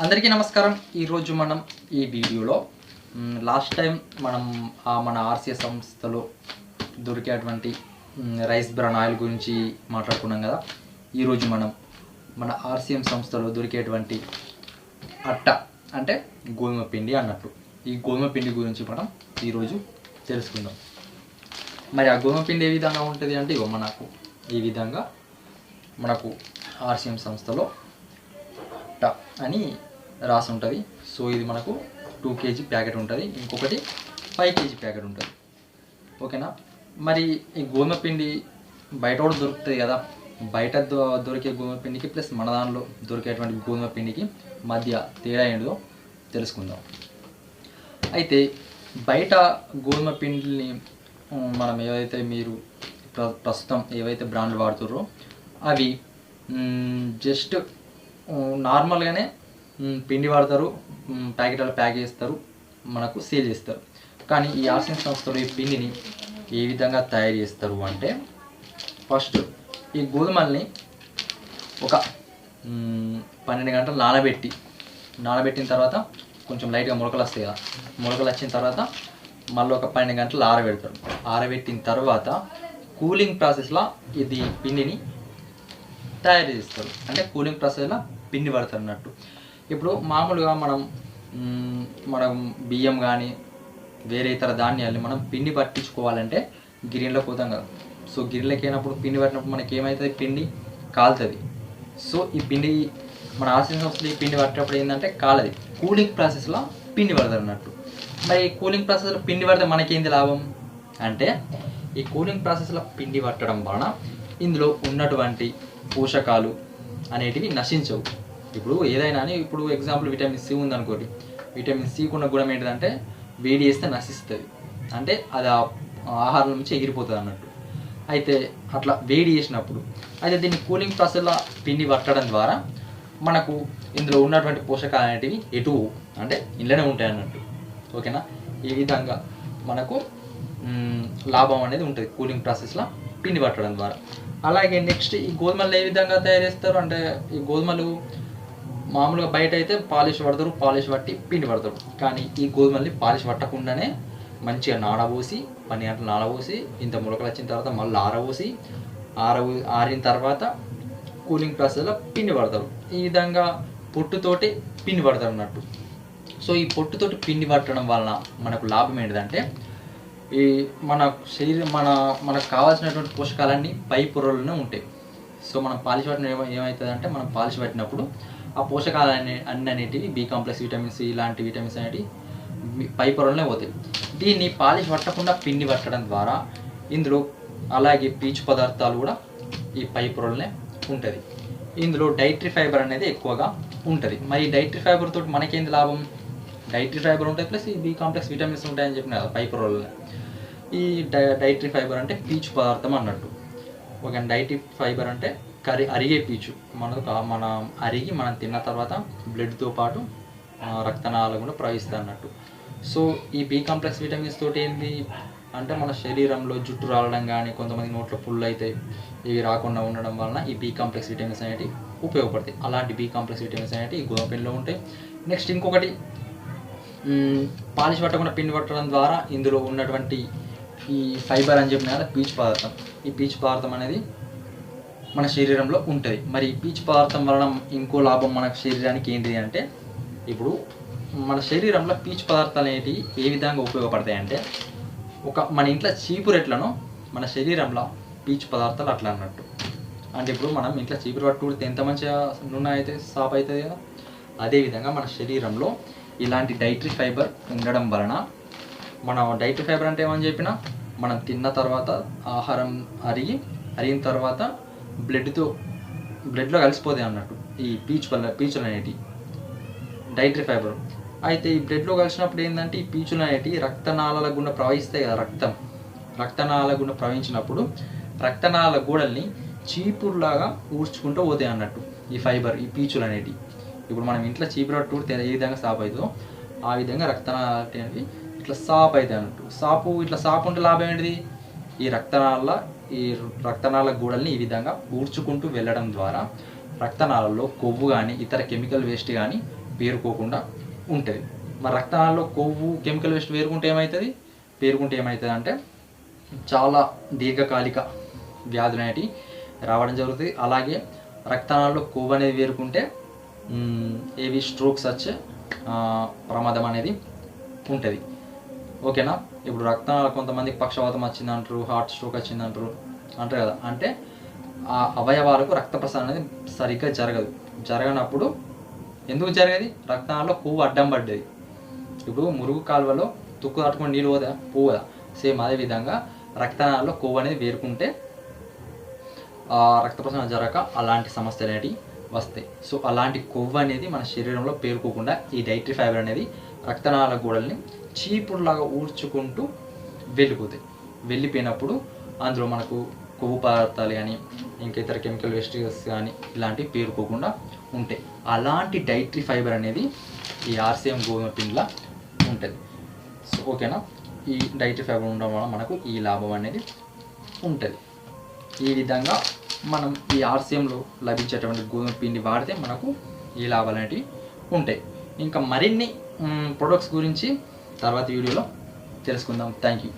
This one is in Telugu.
అందరికీ నమస్కారం. ఈరోజు మనం ఈ వీడియోలో లాస్ట్ టైం మనం మన ఆర్సీఎస్ సంస్థలో దొరికేటువంటి రైస్ బ్రాన్ ఆయిల్ గురించి మాట్లాడుకున్నాం కదా. ఈరోజు మనం మన ఆర్సీఎం సంస్థలో దొరికేటువంటి అట్ట అంటే గోధుమ పిండి అన్నట్టు. ఈ గోధుమ పిండి గురించి మనం ఈరోజు తెలుసుకుందాం. మరి ఆ గోధుమ పిండి ఏ విధంగా ఉంటుంది అంటే ఇగో మనకు ఈ విధంగా మనకు ఆర్సీఎం సంస్థలో ట అని రాసి ఉంటుంది సో ఇది మనకు టూ కేజీ ప్యాకెట్ ఉంటుంది. ఇంకొకటి ఫైవ్ కేజీ ప్యాకెట్ ఉంటుంది. ఓకేనా? మరి ఈ గోధుమ పిండి బయట కూడా దొరుకుతుంది కదా. బయట దొరికే గోధుమ పిండికి ప్లస్ మన దానిలో దొరికేటువంటి గోధుమ పిండికి మధ్య తేడా ఏంటో తెలుసుకుందాం. అయితే బయట గోధుమ పిండిని మనం ఏవైతే మీరు ప్ర- ప్రస్తుతం ఏవైతే బ్రాండ్లు వాడుతుర్రో అవి జస్ట్ నార్మల్గానే పిండి వాడతారు ఉమ్, ప్యాకెట్లో ప్యాక్ చేస్తారు మనకు సేల్ చేస్తారు. కానీ ఈ ఆర్సిన్ సంస్థలు ఈ పిండిని ఏ విధంగా తయారు చేస్తారు అంటే ఫస్ట్ ఈ గోధుమల్ని ఒక పన్నెండు గంటలు నానబెట్టి నానబెట్టిన తర్వాత కొంచెం లైట్గా మొలకలు వస్తాయి కదా మొలకలు వచ్చిన తర్వాత మళ్ళీ ఒక పన్నెండు గంటలు ఆరబెడతారు. ఆరబెట్టిన తర్వాత కూలింగ్ ప్రాసెస్లో ఇది పిండిని తయారు చేస్తారు. అంటే కూలింగ్ ప్రాసెస్లో పిండి పడతారు అన్నట్టు ఇప్పుడు మామూలుగా మనం మనం బియ్యం కానీ వేరే ఇతర ధాన్యాల్ని మనం పిండి పట్టించుకోవాలంటే గిన్నెలో పోతాం కదా. సో గిన్నెలోకి అయినప్పుడు పిండి పట్టినప్పుడు మనకి ఏమవుతుంది పిండి కాలుతుంది. సో ఈ పిండి మన ఆశ్రయం సంస్థలు ఈ పిండి పట్టినప్పుడు ఏంటంటే కాలది. కూలింగ్ ప్రాసెస్లో పిండి పడతారు అన్నట్టు మరి కూలింగ్ ప్రాసెస్లో పిండి పడితే మనకేంది లాభం? అంటే ఈ కూలింగ్ ప్రాసెస్లో పిండి పట్టడం వలన ఇందులో ఉన్నటువంటి పోషకాలు అనేటివి నశించవు. ఇప్పుడు ఏదైనా ఇప్పుడు ఎగ్జాంపుల్ విటమిన్ సి ఉందనుకోండి. విటమిన్ సి కున్న గుణం ఏంటిదంటే వేడి చేస్తే నశిస్తుంది. అంటే అది ఆహారం నుంచి ఎగిరిపోతుంది అన్నట్టు. అయితే అట్లా వేడి చేసినప్పుడు అయితే దీన్ని కూలింగ్ ప్రాసెస్లో పిండి పట్టడం ద్వారా మనకు ఇందులో ఉన్నటువంటి పోషకాలు అనేటివి ఎటు అంటే ఇంట్లోనే ఉంటాయి అన్నట్టు. ఓకేనా? ఈ విధంగా మనకు లాభం అనేది ఉంటుంది కూలింగ్ ప్రాసెస్లో పిండి పట్టడం ద్వారా. అలాగే నెక్స్ట్ ఈ గోధుమలు ఏ విధంగా తయారు చేస్తారు అంటే ఈ గోధుమలు మామూలుగా బయట అయితే పాలిష్ పడతారు పాలిష్ పట్టి పిండి పడతారు కానీ ఈ గోధుమల్ని పాలిష్ పట్టకుండానే మంచిగా నానబోసి పని గంటలు నానబోసి ఇంత మొలకలు వచ్చిన తర్వాత మళ్ళీ ఆరబోసి ఆర ఆరిన తర్వాత కూలింగ్ ప్రాసెస్లో పిండి పడతారు ఈ విధంగా పొట్టుతోటి పిండి పడతారు అన్నట్టు. సో ఈ పొట్టుతోటి పిండి పట్టడం వలన మనకు లాభం ఏంటిదంటే ఈ మన శరీరం మన మనకు కావాల్సినటువంటి పోషకాలన్నీ పై పొరలోనే ఉంటాయి. సో మనం పాలిష్ పట్టిన ఏమవుతుంది అంటే మనం పాలిష్ పట్టినప్పుడు ఆ పోషకాలు అనే అన్ని అనేటివి బి కాంప్లెక్స్ విటమిన్స్ ఇలాంటి విటమిన్స్ అనేటివి పై పొరలోనే పోతాయి. దీన్ని పాలిష్ పట్టకుండా పిండి పట్టడం ద్వారా ఇందులో అలాగే పీచు పదార్థాలు కూడా ఈ పై పొరలోనే ఉంటుంది. ఇందులో డైటరీ ఫైబర్ అనేది ఎక్కువగా ఉంటుంది. మరి డైటరీ ఫైబర్ తోటి మనకేంది లాభం? డైటరీ ఫైబర్ ఉంటుంది ప్లస్ ఈ బి కాంప్లెక్స్ విటమిన్స్ ఉంటాయని చెప్పిన కదా పై పొరలోనే ఈ డై డైటరీ ఫైబర్ అంటే పీచు పదార్థం అన్నట్టు. ఒక డైటరీ ఫైబర్ అంటే కరి అరిగే పీచు. మనకు మనం మన అరిగి మనం తిన్న తర్వాత బ్లడ్తో పాటు రక్తనాళాలు కూడా ప్రవహిస్తాయి అన్నట్టు. సో ఈ బి కాంప్లెక్స్ విటమిన్స్ తోటి ఏంటి అంటే మన శరీరంలో జుట్టు రాలడం కానీ కొంతమంది నోట్లో పుళ్ళు అవుతాయి ఇవి రాకుండా ఉండడం వలన ఈ బి కాంప్లెక్స్ విటమిన్స్ అనేవి ఉపయోగపడతాయి. అలాంటి బి కాంప్లెక్స్ విటమిన్స్ అనేవి ఈ గోధుమ పిండిలో ఉంటాయి. నెక్స్ట్ ఇంకొకటి పాలిష్ పట్టకుండా పిండి పట్టడం ద్వారా ఇందులో ఉన్నటువంటి ఈ ఫైబర్ అని చెప్పిన కదా పీచు పదార్థం. ఈ పీచు పదార్థం అనేది మన శరీరంలో ఉంటుంది. మరి ఈ పీచు పదార్థం వలన ఇంకో లాభం మన శరీరానికి ఏంటి అంటే ఇప్పుడు మన శరీరంలో పీచు పదార్థాలు అనేటివి ఏ విధంగా ఉపయోగపడతాయి అంటే ఒక మన ఇంట్లో చీపురు రెట్లను మన శరీరంలో పీచు పదార్థాలు అట్లా అన్నట్టు. అంటే ఇప్పుడు మనం ఇంట్లో చీపురు పట్టుకుంటే ఎంత మంచిగా నూనె అయితే సాప్ అవుతుంది కదా. అదేవిధంగా మన శరీరంలో ఇలాంటి డైటరీ ఫైబర్ ఉండడం వలన మన డైటరీ ఫైబర్ అంటే ఏమని చెప్పినా మనం తిన్న తర్వాత ఆహారం అరిగి అరిగిన తర్వాత బ్లడ్తో బ్లడ్లో కలిసిపోతాయి అన్నట్టు ఈ పీచు వల్ల పీచులు అనేటివి. Dietary fibre. అయితే ఈ బ్లడ్లో కలిసినప్పుడు ఏంటంటే ఈ పీచులు అనేటివి రక్తనాళాల గుండా ప్రవహిస్తాయి కదా రక్తం. రక్తనాళాల గుండా ప్రవహించినప్పుడు రక్తనాళాల గోడల్ని చీపురులాగా ఊడ్చుకుంటూ పోతాయి అన్నట్టు ఈ ఫైబర్ ఈ పీచులు అనేటివి. ఇప్పుడు మనం ఇంట్లో చీపురు పట్టు ఏ విధంగా సాప్ అవుతుందో ఆ విధంగా రక్తనాళాలు అనేవి ఇట్లా సాప్ అవుతాయి అన్నట్టు. సాపు ఇట్లా సాపు ఉంటే లాభం ఏంటిది? ఈ రక్తనాళ ఈ రక్తనాళ గూడల్ని ఈ విధంగా ఊడ్చుకుంటూ వెళ్ళడం ద్వారా రక్తనాళాల్లో కొవ్వు కానీ ఇతర కెమికల్ వేస్ట్ కానీ పేరుకోకుండా ఉంటుంది. మరి రక్తనాళాల్లో కొవ్వు కెమికల్ వేస్ట్ పేరుకుంటే ఏమవుతుంది పేరుకుంటే ఏమవుతుంది అంటే చాలా దీర్ఘకాలిక వ్యాధులు అనేటివి రావడం జరుగుతుంది. అలాగే రక్తనాళాల్లో కొవ్వు అనేది వేరుకుంటే ఏవి స్ట్రోక్స్ వచ్చే ప్రమాదం అనేది ఉంటుంది. ఓకేనా? ఇప్పుడు రక్తనాళ కొంతమందికి పక్షవాతం వచ్చిందంటారు హార్ట్ స్ట్రోక్ వచ్చిందంటారు అంటారు కదా. అంటే ఆ అవయవాలకు రక్త ప్రసరణ అనేది సరిగ్గా జరగదు. జరగనప్పుడు ఎందుకు జరిగేది? రక్తనాళాల్లో కొవ్వు అడ్డం పడ్డది. ఇప్పుడు మురుగు కాలువలో తుక్కు తట్టుకుని నీళ్ళు పోదా? పోదా సేమ్ అదే విధంగా రక్తనాళాల్లో కొవ్వు అనేది వేరుకుంటే ఆ రక్త ప్రసరణ జరగక అలాంటి సమస్యలు అనేటివి వస్తాయి. సో అలాంటి కొవ్వు అనేది మన శరీరంలో పేరుకోకుండా ఈ డైటరీ ఫైబర్ అనేది రక్తనాళ గోడల్ని చీపుడులాగా ఊడ్చుకుంటూ వెళ్ళిపోతాయి. వెళ్ళిపోయినప్పుడు అందులో మనకు కొవ్వు పదార్థాలు కానీ ఇంకా ఇతర కెమికల్ వేస్టేజెస్ కానీ ఇలాంటివి పేరుకోకుండా ఉంటాయి. అలాంటి డైటరీ ఫైబర్ అనేది ఈ ఆర్సీఎం గోధుమ పిండిలా ఉంటుంది. సో ఓకేనా? ఈ డైటరీ ఫైబర్ ఉండడం వల్ల మనకు ఈ లాభం అనేది ఉంటుంది. ఈ విధంగా మనం ఈ ఆర్సీఎంలో లభించేటువంటి గోధుమ పిండి వాడితే మనకు ఈ లాభాలు అనేటివి ఉంటాయి. ఇంకా మరిన్ని ప్రొడక్ట్స్ గురించి తర్వాత వీడియోలో తెలుసుకుందాం. Thank you